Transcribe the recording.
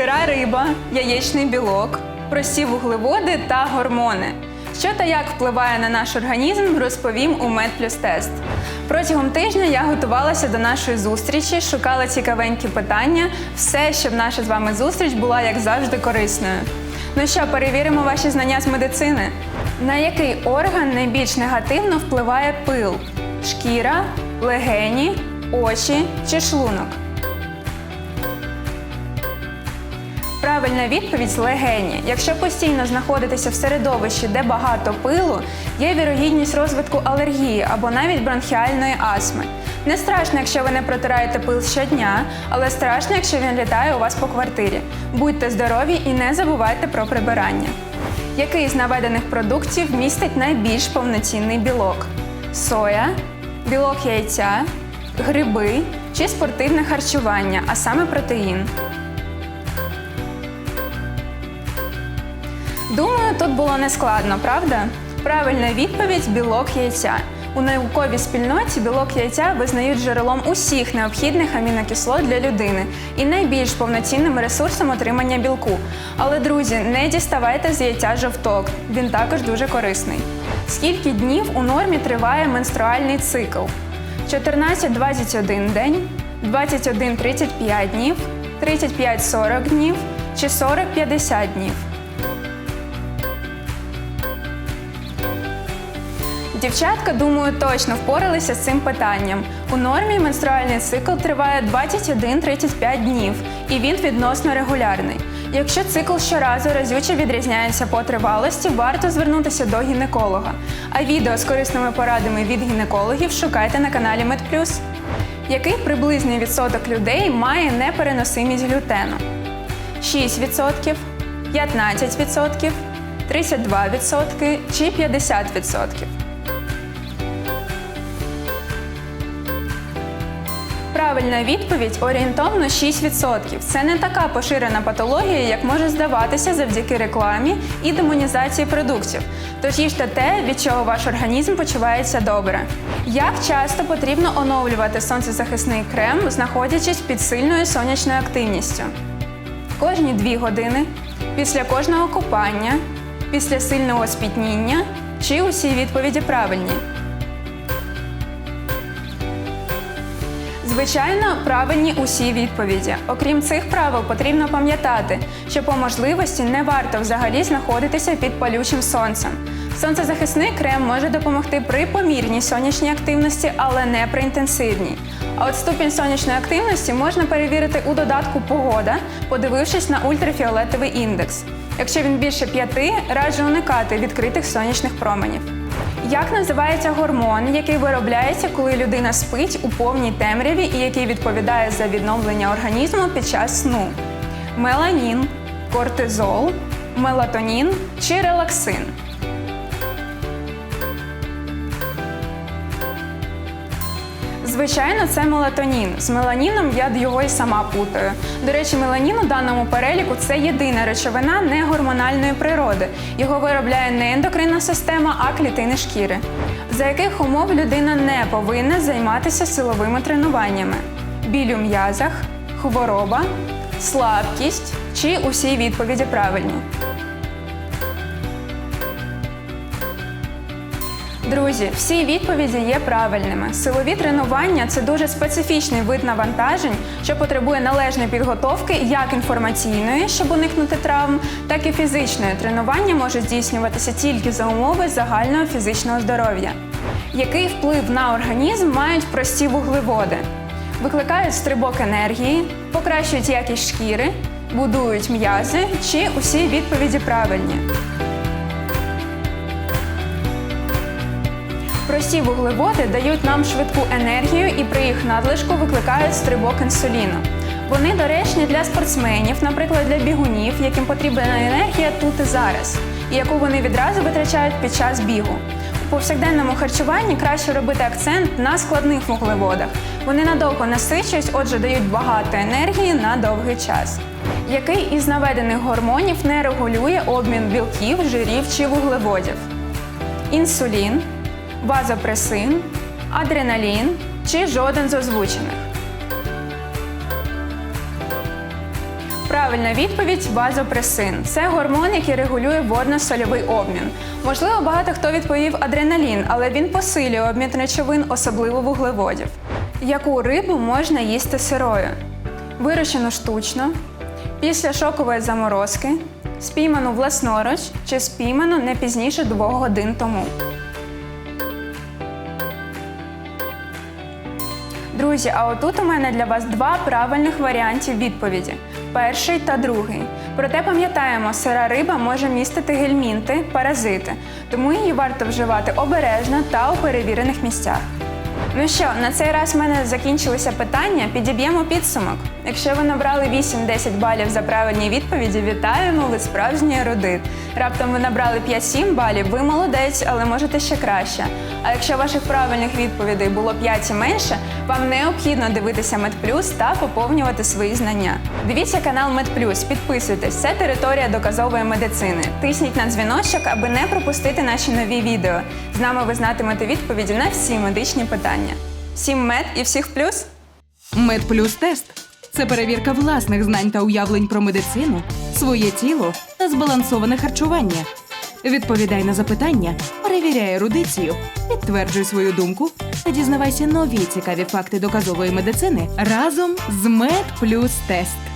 сира риба, яєчний білок, прості вуглеводи та гормони. Що та як впливає на наш організм, розповім у MedPlus тест. Протягом тижня я готувалася до нашої зустрічі, шукала цікавенькі питання, все, щоб наша з вами зустріч була як завжди корисною. Ну що, перевіримо ваші знання з медицини. На який орган найбільш негативно впливає пил? Шкіра, легені, очі чи шлунок? Правильна відповідь легені. Якщо постійно знаходитися в середовищі, де багато пилу, є вірогідність розвитку алергії або навіть бронхіальної астми. Не страшно, якщо ви не протираєте пил щодня, але страшно, якщо він літає у вас по квартирі. Будьте здорові і не забувайте про прибирання. Який з наведених продуктів містить найбільш повноцінний білок? Соя, білок яйця, гриби чи спортивне харчування, а саме протеїн. Думаю, тут було нескладно, правда? Правильна відповідь білок яйця. У науковій спільноті білок яйця визнають джерелом усіх необхідних амінокислот для людини і найбільш повноцінним ресурсом отримання білку. Але, друзі, не діставайте з яйця жовток, він також дуже корисний. Скільки днів у нормі триває менструальний цикл? 14-21 день, 21-35 днів, 35-40 днів чи 40-50 днів. Дівчатка, думаю, точно впоралися з цим питанням. У нормі менструальний цикл триває 21-35 днів, і він відносно регулярний. Якщо цикл щоразу разюче відрізняється по тривалості, варто звернутися до гінеколога. А відео з корисними порадами від гінекологів шукайте на каналі MedPlus. Який приблизний відсоток людей має непереносимість глютену? 6%, 15%, 32% чи 50%? Правильна відповідь орієнтовно 6%. Це не така поширена патологія, як може здаватися завдяки рекламі і демонізації продуктів. Тож їжте те, від чого ваш організм почувається добре. Як часто потрібно оновлювати сонцезахисний крем, знаходячись під сильною сонячною активністю? Кожні 2 години, після кожного купання, після сильного спітніння чи усі відповіді правильні? Звичайно, правильні усі відповіді. Окрім цих правил, потрібно пам'ятати, що по можливості не варто взагалі знаходитися під палючим сонцем. Сонцезахисний крем може допомогти при помірній сонячній активності, але не при інтенсивній. А от ступінь сонячної активності можна перевірити у додатку Погода, подивившись на ультрафіолетовий індекс. Якщо він більше п'яти, раджу уникати відкритих сонячних променів. Як називається гормон, який виробляється, коли людина спить у повній темряві і який відповідає за відновлення організму під час сну? Меланін, кортизол, мелатонін чи релаксин? Звичайно, це мелатонін. З меланіном я його й сама путаю. До речі, меланін у даному переліку це єдина речовина негормональної природи. Його виробляє не ендокринна система, а клітини шкіри. За яких умов людина не повинна займатися силовими тренуваннями? Біль у м'язах, хвороба, слабкість чи усі відповіді правильні? Друзі, всі відповіді є правильними. Силові тренування це дуже специфічний вид навантажень, що потребує належної підготовки як інформаційної, щоб уникнути травм, так і фізичної. Тренування може здійснюватися тільки за умови загального фізичного здоров'я. Який вплив на організм мають прості вуглеводи? Викликають стрибок енергії, покращують якість шкіри, будують м'язи чи усі відповіді правильні. Прості вуглеводи дають нам швидку енергію і при їх надлишку викликають стрибок інсуліну. Вони доречні для спортсменів, наприклад, для бігунів, яким потрібна енергія тут і зараз, і яку вони відразу витрачають під час бігу. У повсякденному харчуванні краще робити акцент на складних вуглеводах. Вони надовго насичують, отже, дають багато енергії на довгий час. Який із наведених гормонів не регулює обмін білків, жирів чи вуглеводів? Інсулін, вазопресин, адреналін чи жоден з озвучених. Правильна відповідь вазопресин. Це гормон, який регулює водно-сольовий обмін. Можливо, багато хто відповів адреналін, але він посилює обмін речовин, особливо вуглеводів. Яку рибу можна їсти сирою? Вирощену штучно, після шокової заморозки, спійману власноруч чи спійману не пізніше двох годин тому. Друзі, а отут у мене для вас два правильних варіантів відповіді: перший та другий. Проте пам'ятаємо, сира риба може містити гельмінти, паразити, тому її варто вживати обережно та у перевірених місцях. Ну що, на цей раз в мене закінчилися питання. Підіб'ємо підсумок. Якщо ви набрали 8-10 балів за правильні відповіді, вітаємо, ви справжній ерудит. Раптом ви набрали 5-7 балів, ви молодець, але можете ще краще. А якщо ваших правильних відповідей було 5 і менше, вам необхідно дивитися Медплюс та поповнювати свої знання. Дивіться канал Медплюс, підписуйтесь, це територія доказової медицини. Тисніть на дзвіночок, аби не пропустити наші нові відео. З нами ви знатимете відповіді на всі медичні питання. Всім мед і всіх плюс! Медплюс тест це перевірка власних знань та уявлень про медицину, своє тіло та збалансоване харчування. Відповідай на запитання, перевіряй ерудицію, підтверджуй свою думку та дізнавайся нові цікаві факти доказової медицини разом з мед плюс Тест.